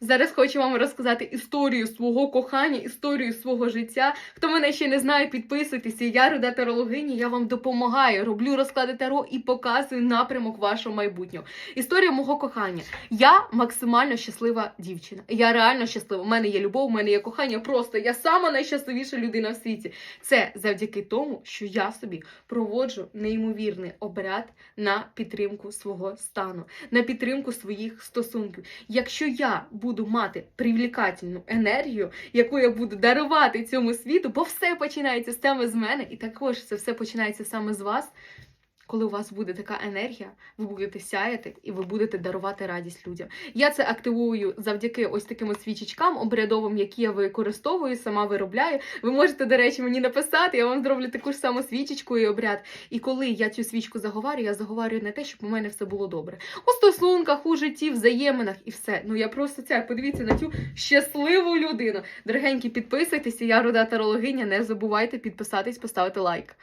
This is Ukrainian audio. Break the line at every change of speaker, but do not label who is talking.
Зараз хочу вам розказати історію свого кохання, історію свого життя. Хто мене ще не знає, підписуйтеся. Я Руда Тарологині, я вам допомагаю, роблю розклади таро і показую напрямок вашого майбутнього. Історія мого кохання. Я максимально щаслива дівчина. Я реально щаслива. У мене є любов, у мене є кохання. Просто я сама найщасливіша людина в світі. Це завдяки тому, що я собі проводжу неймовірний обряд на підтримку свого стану, на підтримку своїх стосунків. Якщо я буду мати привлекательну енергію, яку я буду дарувати цьому світу, бо все починається саме з мене, і також це все починається саме з вас. Коли у вас буде така енергія, ви будете сяяти і ви будете дарувати радість людям. Я це активую завдяки ось таким свічечкам обрядовим, які я використовую, сама виробляю. Ви можете, до речі, мені написати, я вам зроблю таку ж саму свічечку і обряд. І коли я цю свічку заговарю, я заговарюю не те, щоб у мене все було добре. У стосунках, у житті, взаєминах і все. Ну я просто ця подивіться на цю щасливу людину. Дорогенькі, підписуйтеся, я руда тарологиня. Не забувайте підписатись, поставити лайк.